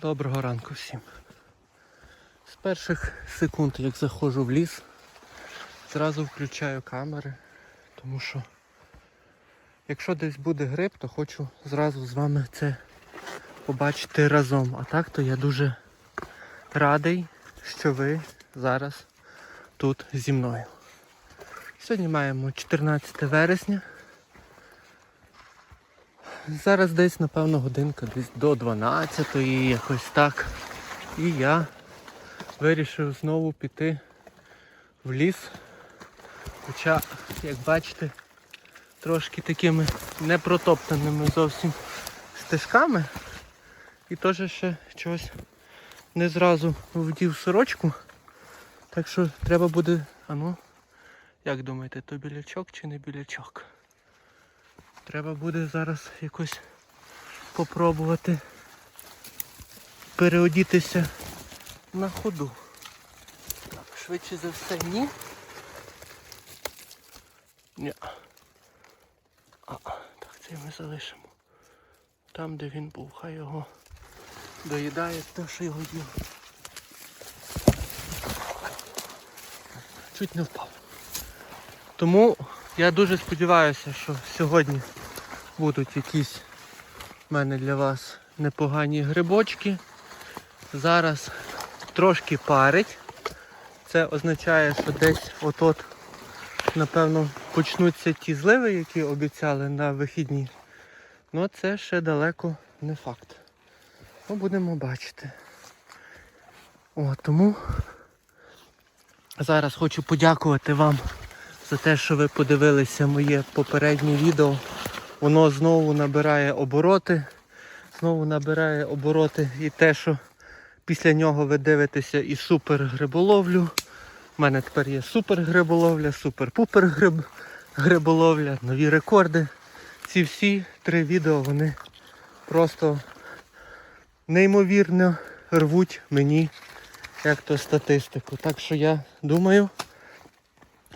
Доброго ранку всім. З перших секунд, як заходжу в ліс, зразу включаю камери, тому що якщо десь буде гриб, то хочу зразу з вами це побачити разом. А так то я дуже радий, що ви зараз тут зі мною. Сьогодні маємо 14 вересня. Зараз десь, напевно, годинка десь до 12 якось так. І я вирішив знову піти в ліс. Хоча, як бачите, трошки такими непротоптаними зовсім стежками. І теж ще чогось не зразу вдів сорочку. Так що треба буде, а ну, як думаєте, то білячок чи не білячок? Треба буде зараз якось попробувати переодітися на ходу. Так, швидше за все ні. Ні. А, так, це ми залишимо. Там, де він був, хай його доїдає те, що його їв. Чуть не впав. Тому я дуже сподіваюся, що сьогодні будуть якісь в мене для вас непогані грибочки. Зараз трошки парить. Це означає, що десь от-от, напевно, почнуться ті зливи, які обіцяли на вихідні. Ну це ще далеко не факт. Ну, будемо бачити. О, тому зараз хочу подякувати вам за те, що ви подивилися моє попереднє відео. Воно знову набирає обороти. Знову набирає обороти і те, що після нього ви дивитеся і супер гриболовлю. У мене тепер є супер гриболовля, супер-пупер гриб, гриболовля, нові рекорди. Ці всі три відео вони просто неймовірно рвуть мені як то статистику. Так що я думаю,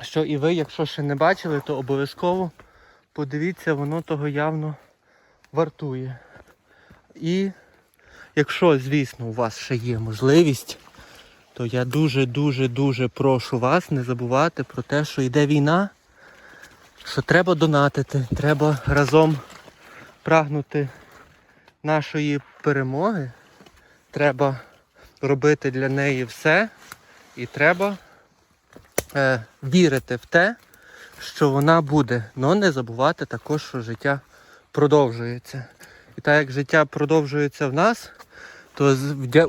що і ви, якщо ще не бачили, то обов'язково подивіться, воно того явно вартує. І якщо, звісно, у вас ще є можливість, то я дуже-дуже-дуже прошу вас не забувати про те, що йде війна, що треба донатити, треба разом прагнути нашої перемоги. Треба робити для неї все. І треба е, вірити в те, що вона буде. але не забувати також, що життя продовжується. І так як життя продовжується в нас, то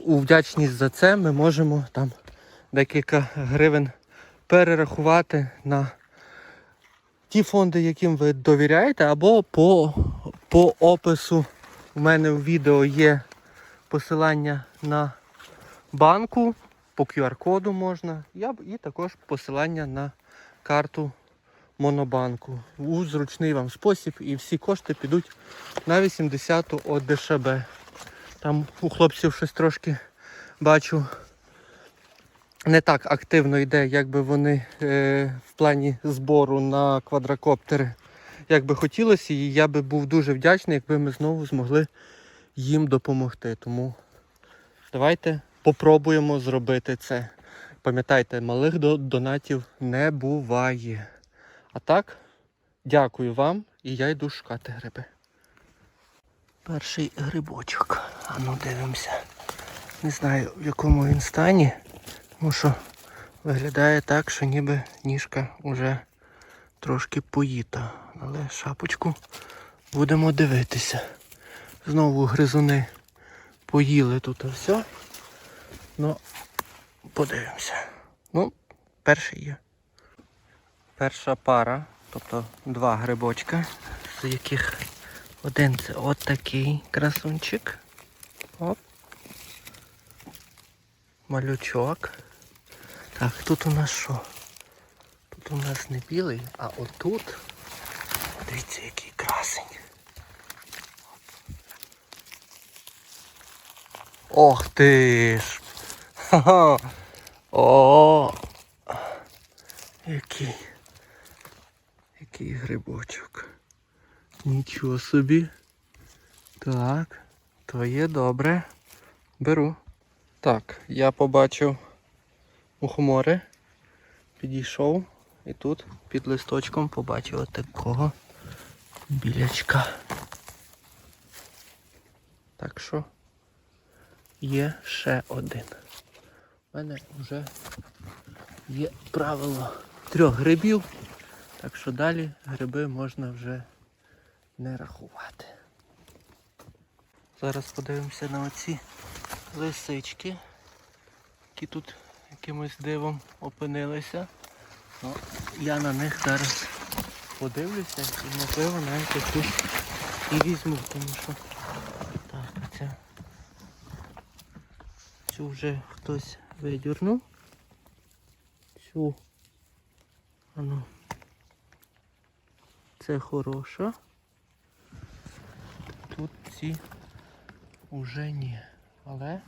у вдячність за це ми можемо там декілька гривень перерахувати на ті фонди, яким ви довіряєте, або по, по опису у мене в відео є посилання на банку, по QR-коду можна, і також посилання на карту Монобанку у зручний вам спосіб і всі кошти підуть на 80-ту ОДШБ. Там у хлопців щось трошки бачу не так активно йде, як би вони е, в плані збору на квадрокоптери, як би хотілося, і я би був дуже вдячний, якби ми знову змогли їм допомогти. Тому давайте попробуємо зробити це. Пам'ятайте, малих донатів не буває. А так, дякую вам і я йду шукати гриби. Перший грибочок. А ну дивимося. Не знаю в якому він стані, тому що виглядає так, що ніби ніжка вже трошки поїта. Але шапочку будемо дивитися. Знову гризуни поїли тут все. Ну, подивимося. Ну, перший є. Перша пара, тобто два грибочка, з яких один це от такий красунчик. Оп. Малючок. Так, тут у нас що? Тут у нас не білий, а отут. Дивіться, який красень. Ох ти ж! Ха-ха! О! Який. Який грибочок. Нічого собі. Так, твоє добре. Беру. Так, я побачив мухомори, підійшов і тут під листочком побачив такого білячка. Так що є ще один. У мене вже є правило трьох грибів, так що далі гриби можна вже не рахувати. Зараз подивимося на оці лисички, які тут якимось дивом опинилися. Ну, я на них зараз подивлюся і можливо навіть якусь і візьму, тому що так, оця цю вже хтось видірнув. Цю ану. Це хороша. Тут ці уже ні. Але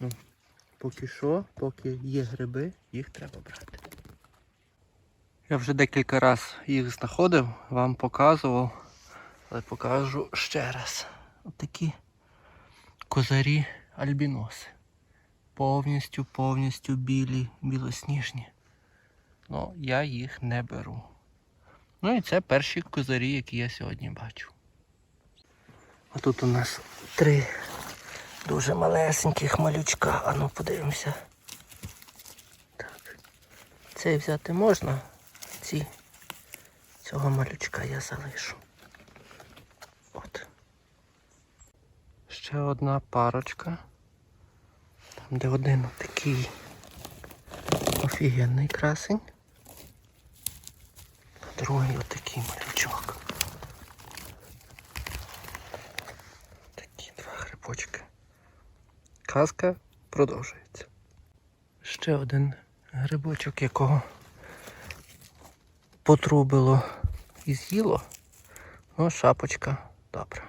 ну, поки що, поки є гриби, їх треба брати. Я вже декілька разів їх знаходив, вам показував, але покажу ще раз. Отакі козарі альбіноси. Повністю, повністю білі, білосніжні. Ну, я їх не беру. Ну і це перші козарі, які я сьогодні бачу. А тут у нас три дуже малесеньких малючка. А ну подивимося. Так. Цей взяти можна, ці цього малючка я залишу. От. Ще одна парочка. Там де один такий офігенний красень. А другий отакий малючок. Такі два грибочки. Казка продовжується. Ще один грибочок, якого потрубило і з'їло. Ну, шапочка добра.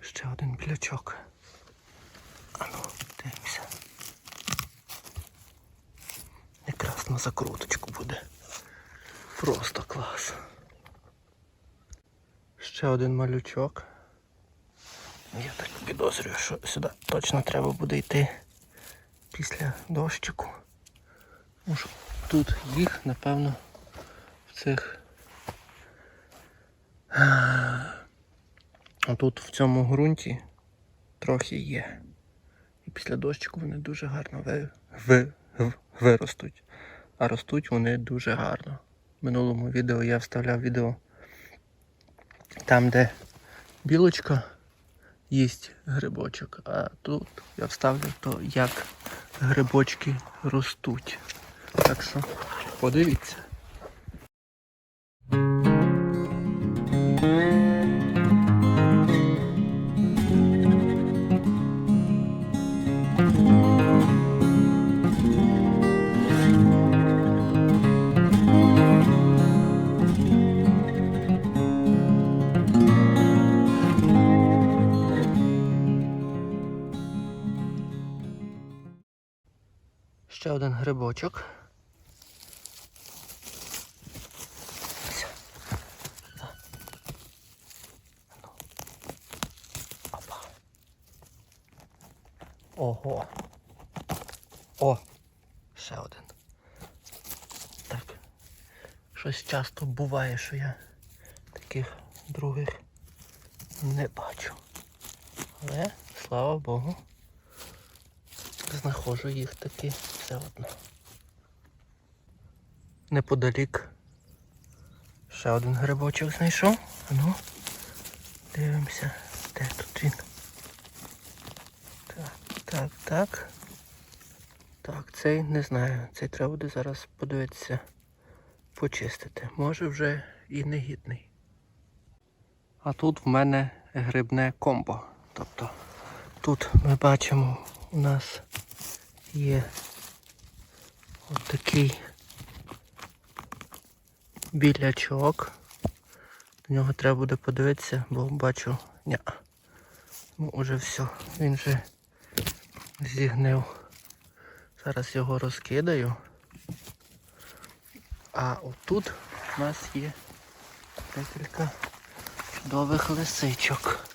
Ще один білячок. Ану, дивимося. Якраз на закруточку буде. Просто клас. Ще один малючок. Я так підозрюю, що сюди точно треба буде йти після дощику. Тому тут їх, напевно, в цих. А тут в цьому ґрунті трохи є. Після дощику вони дуже гарно ви, ви, виростуть. А ростуть вони дуже гарно. В минулому відео я вставляв відео там, де білочка їсть грибочок, а тут я вставлю то, як грибочки ростуть. Так що подивіться. Грибочок. Ну. Ого. О, ще один. Так. Щось часто буває, що я таких других не бачу. Але, слава Богу, знаходжу їх таки все одно. Неподалік ще один грибочок знайшов. Ну, дивимося, де тут він. Так, так, так. Так, цей не знаю. Цей треба буде зараз подивитися, почистити. Може вже і негідний. А тут в мене грибне комбо. Тобто тут ми бачимо у нас є от такий білячок. До нього треба буде подивитися, бо бачу, ня. Ну уже все, він вже зігнив. Зараз його розкидаю. А отут у нас є декілька чудових лисичок.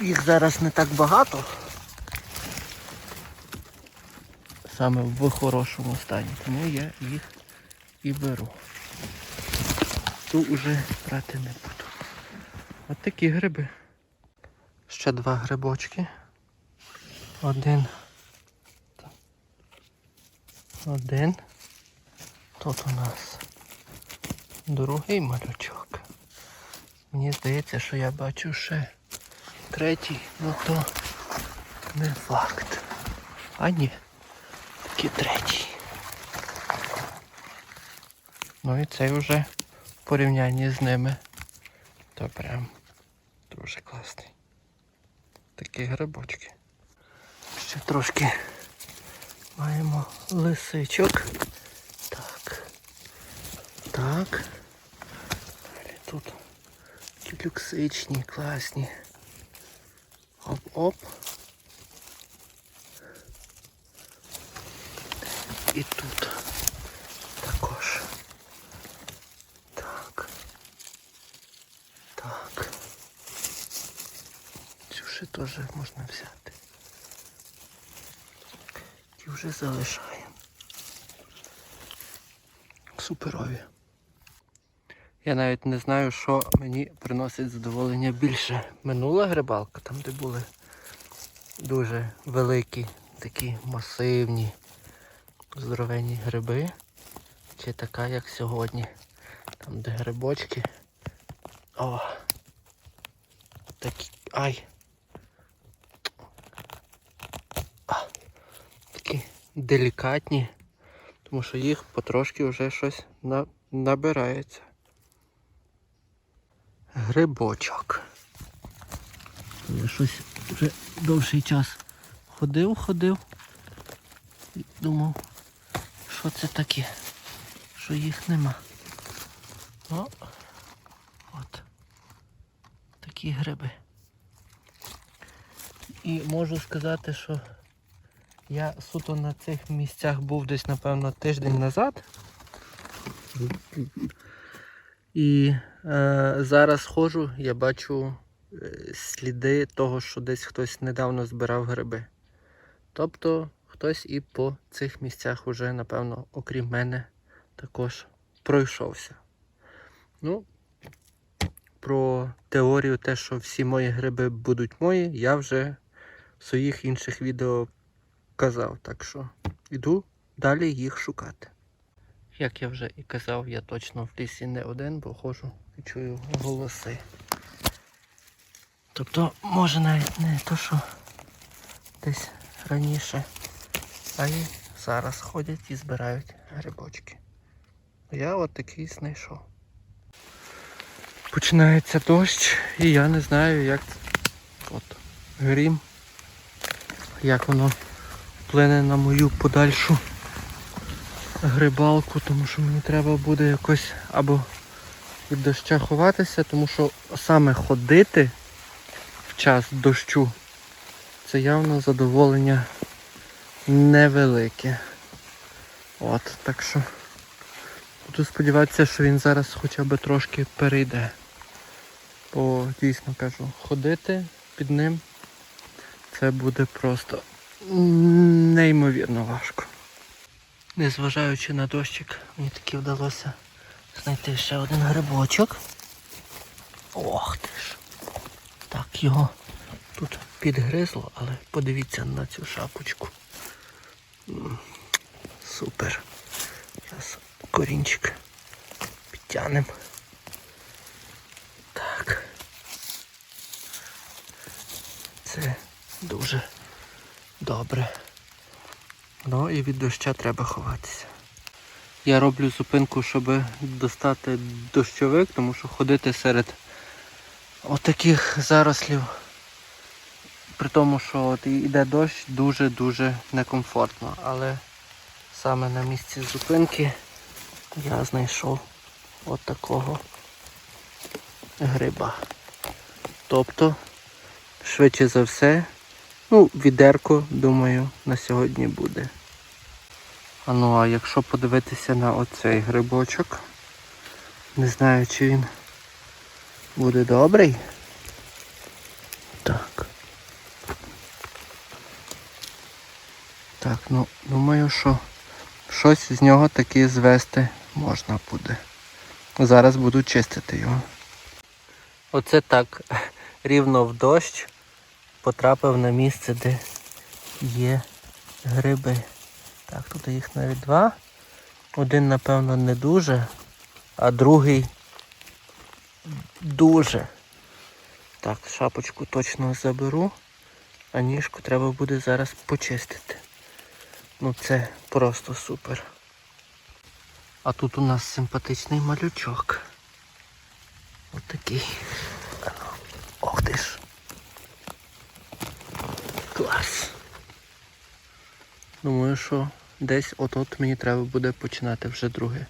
Їх зараз не так багато. Саме в хорошому стані. Тому я їх і беру. Ту вже брати не буду. От такі гриби. Ще два грибочки. Один. Один. Тут у нас другий малючок. Мені здається, що я бачу ще третій, ну то не факт. А ні, таки третій. Ну і цей вже в порівнянні з ними. То прям дуже класний. Такі грибочки. Ще трошки маємо лисичок. Так. Так. Далі тут люксичні, класні. Оп-оп. І тут також. Так. Так. Цю ще теж можна взяти. Ті вже залишаємо. Суперові. Я навіть не знаю, що мені приносить задоволення більше. Минула грибалка, там де були дуже великі, такі масивні, здоровенні гриби. Чи така, як сьогодні. Там де грибочки. О! Такі. Ай! А, такі делікатні, тому що їх потрошки вже щось на, набирається. Грибочок. Я щось вже довший час ходив, ходив і думав, що це таке, що їх нема. О, от такі гриби. І можу сказати, що я суто на цих місцях був десь, напевно, тиждень назад. І е, зараз ходжу, я бачу е, сліди того, що десь хтось недавно збирав гриби. Тобто хтось і по цих місцях уже, напевно, окрім мене, також пройшовся. Ну, про теорію, те, що всі мої гриби будуть мої, я вже в своїх інших відео казав. Так що йду далі їх шукати. Як я вже і казав, я точно в лісі не один, бо ходжу і чую голоси. Тобто, може навіть не то, що десь раніше, а й зараз ходять і збирають грибочки. Я от такий знайшов. Починається дощ і я не знаю, як от грім, як воно вплине на мою подальшу грибалку, тому що мені треба буде якось або від доща ховатися, тому що саме ходити в час дощу це явно задоволення невелике. От, так що буду сподіватися, що він зараз хоча б трошки перейде. Бо дійсно кажу, ходити під ним це буде просто неймовірно важко. Незважаючи на дощик, мені таки вдалося знайти ще один грибочок. Ох ти ж. Так, його тут підгризло, але подивіться на цю шапочку. Супер. Зараз корінчик підтягнемо. Так. Це дуже добре. Ну і від доща треба ховатися. Я роблю зупинку, щоб достати дощовик, тому що ходити серед отаких зарослів, при тому, що от йде дощ, дуже-дуже некомфортно. Але саме на місці зупинки я знайшов от такого гриба. Тобто, швидше за все, Ну, відерко, думаю, на сьогодні буде. А ну а якщо подивитися на оцей грибочок, не знаю чи він буде добрий. Так. Так, ну думаю, що щось з нього таки звести можна буде. Зараз буду чистити його. Оце так рівно в дощ потрапив на місце, де є гриби. Так, тут їх навіть два. Один, напевно, не дуже, а другий дуже. Так, шапочку точно заберу, а ніжку треба буде зараз почистити. Ну це просто супер. А тут у нас симпатичний малючок. Ось такий. Ох ти ж. Клас. Думаю, що десь от-от мені треба буде починати вже друге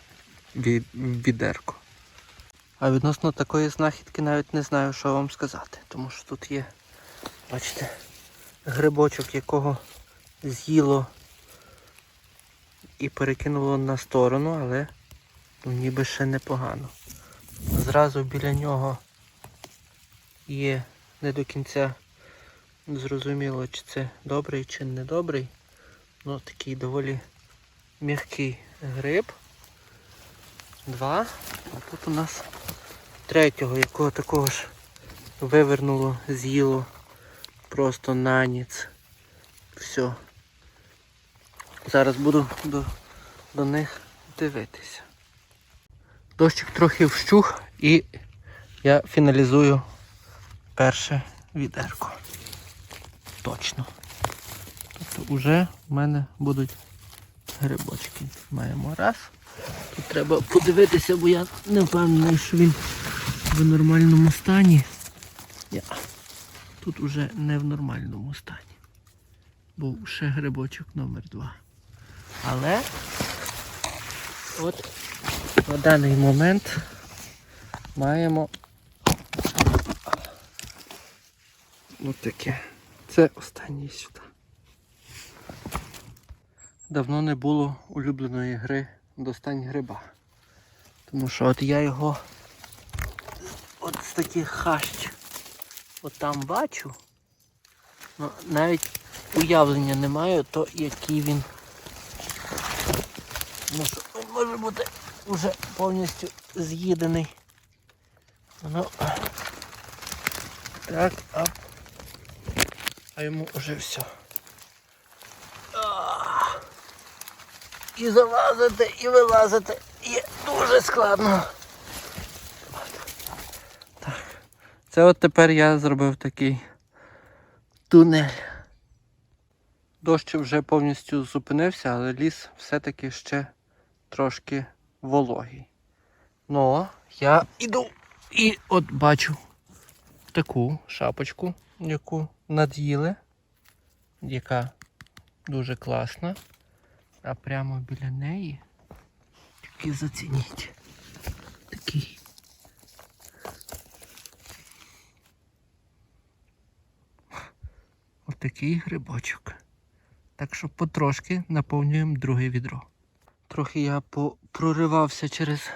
відерко. А відносно такої знахідки навіть не знаю, що вам сказати. Тому що тут є, бачите, грибочок, якого з'їло і перекинуло на сторону, але ну, ніби ще непогано. Зразу біля нього є не до кінця зрозуміло, чи це добрий, чи не добрий. Ну, такий доволі м'який гриб. Два. А тут у нас третього, якого такого ж вивернуло, з'їло просто на ніц. Все. Зараз буду до, до них дивитися. Дощик трохи вщух і я фіналізую перше відерко. Точно. Тобто вже в мене будуть грибочки. Маємо раз. Тут треба подивитися, бо я не впевнений, що він в нормальному стані. Я. Тут уже не в нормальному стані. Був ще грибочок номер два. Але от на даний момент маємо ось таке. Це останній сюди. Давно не було улюбленої гри достань гриба. Тому що от я його от з таких хащ от там бачу. Ну, навіть уявлення не маю, то який він. Ну, що він може бути вже повністю з'їдений. Ну, так, а, а йому вже все. І залазити, і вилазити є дуже складно. Так. Це от тепер я зробив такий тунель. Дощ вже повністю зупинився, але ліс все-таки ще трошки вологий. Ну, я іду і от бачу таку шапочку, яку над'їли, яка дуже класна. А прямо біля неї тільки зацініть. Такий. Ось такий грибочок. Так що потрошки наповнюємо друге відро. Трохи я проривався через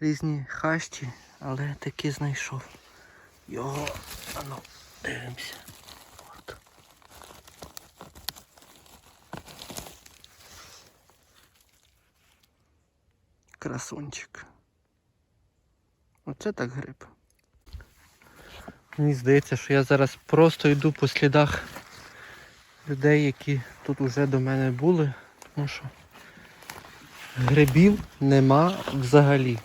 різні хащі, але таки знайшов його. Ану, дивимося. Красунчик. Оце так гриб. Мені здається, що я зараз просто йду по слідах людей, які тут уже до мене були, тому що грибів нема взагалі.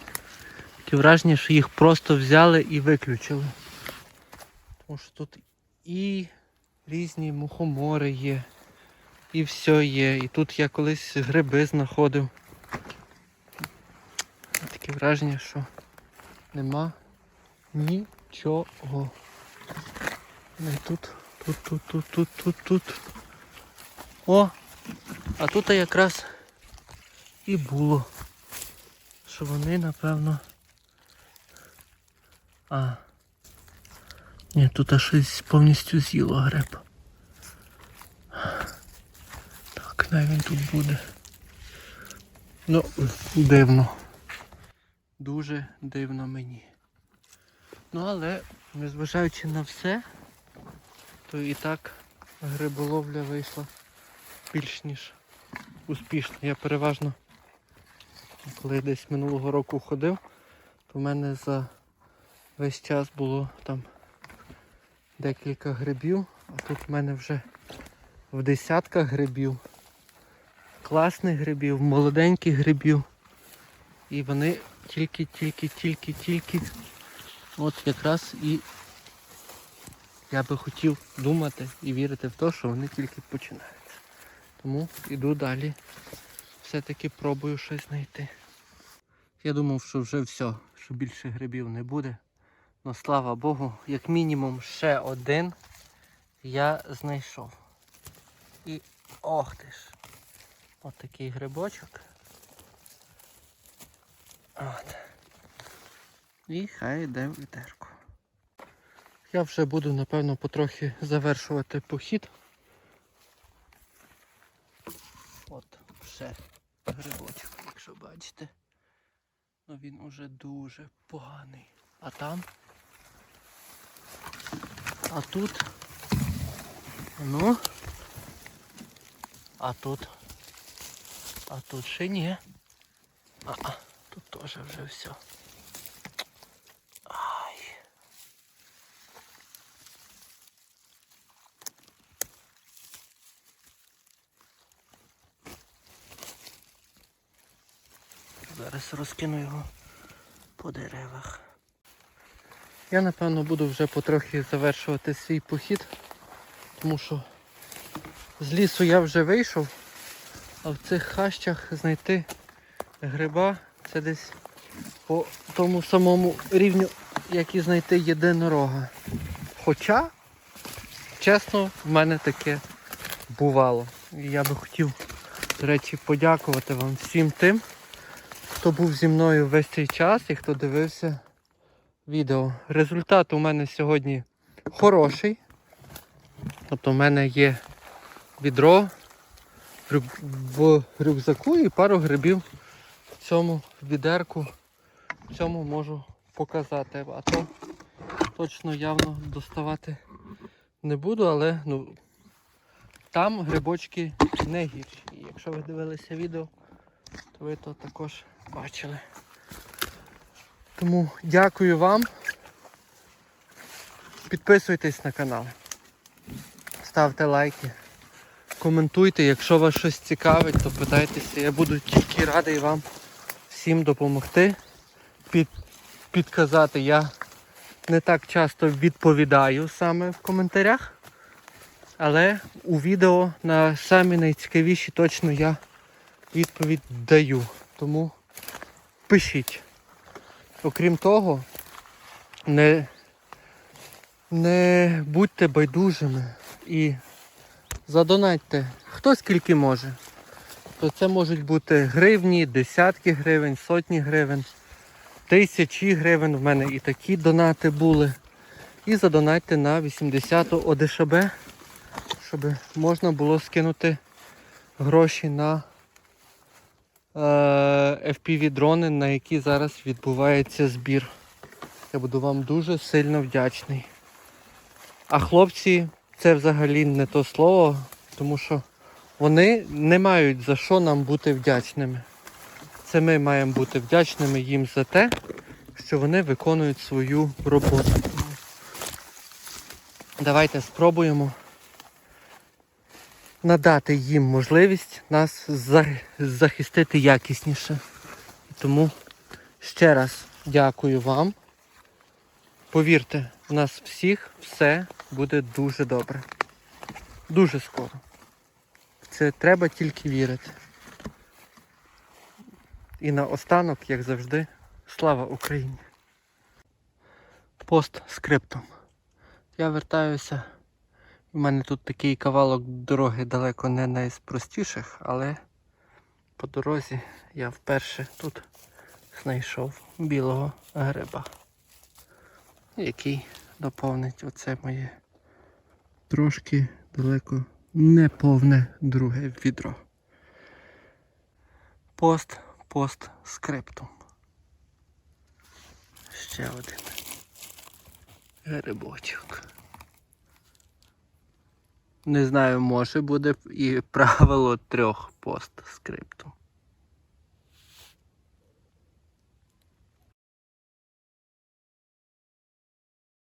Таке враження, що їх просто взяли і виключили. Тому що тут і різні мухомори є, і все є. І тут я колись гриби знаходив. Таке враження, що нема нічого. Не тут, тут, тут, тут, тут, тут, тут. О! А тут якраз і було. Що вони, напевно. А. Ні, тут аж щось повністю з'їло гриб. Так, най він тут буде. Ну, дивно. Дуже дивно мені. Ну але, незважаючи на все, то і так гриболовля вийшла більш ніж успішно. Я переважно, коли десь минулого року ходив, то в мене за весь час було там декілька грибів, а тут в мене вже в десятках грибів. Класних грибів, молоденьких грибів. І вони тільки, тільки, тільки, тільки. От якраз і я би хотів думати і вірити в те, що вони тільки починаються. Тому йду далі. Все-таки пробую щось знайти. Я думав, що вже все, що більше грибів не буде. Ну слава Богу, як мінімум ще один я знайшов. І ох ти ж. От такий грибочок. От. І хай йде в відерку. Я вже буду, напевно, потрохи завершувати похід. От, ще грибочок, якщо бачите. Ну він уже дуже поганий. А там. А тут. Ну. А тут. А тут ще ні. А, а тут теж вже все. Ай. Зараз розкину його по деревах. Я напевно буду вже потрохи завершувати свій похід, тому що з лісу я вже вийшов, а в цих хащах знайти гриба це десь по тому самому рівню, як і знайти єдинорога. Хоча, чесно, в мене таке бувало. І я би хотів, до речі, подякувати вам всім тим, хто був зі мною весь цей час і хто дивився відео. Результат у мене сьогодні хороший. Тобто в мене є відро в рюкзаку і пару грибів цьому відерку. В цьому можу показати. А то точно явно доставати не буду, але ну, там грибочки не гірші. І якщо ви дивилися відео, то ви то також бачили. Тому дякую вам. Підписуйтесь на канал. Ставте лайки. Коментуйте, якщо вас щось цікавить, то питайтеся. Я буду тільки радий вам всім допомогти. Під, підказати. Я не так часто відповідаю саме в коментарях. Але у відео на самі найцікавіші точно я відповідь даю. Тому пишіть. Окрім того, не, не будьте байдужими і задонатьте хто скільки може. То це можуть бути гривні, десятки гривень, сотні гривень, тисячі гривень. В мене і такі донати були. І задонатьте на 80 ОДШБ, щоб можна було скинути гроші на е, FPV-дрони, на які зараз відбувається збір. Я буду вам дуже сильно вдячний. А хлопці, це взагалі не то слово, тому що вони не мають за що нам бути вдячними. Це ми маємо бути вдячними їм за те, що вони виконують свою роботу. Давайте спробуємо надати їм можливість нас захистити якісніше. Тому ще раз дякую вам. Повірте, в нас всіх все буде дуже добре. Дуже скоро. Це треба тільки вірити. І наостанок, як завжди, слава Україні. Пост скриптом. Я вертаюся. У мене тут такий кавалок дороги далеко не найпростіших, але по дорозі я вперше тут знайшов білого гриба, який доповнить оце моє трошки далеко не повне друге відро. Пост, пост скриптум. Ще один грибочок. Не знаю, може буде і правило трьох постскриптум.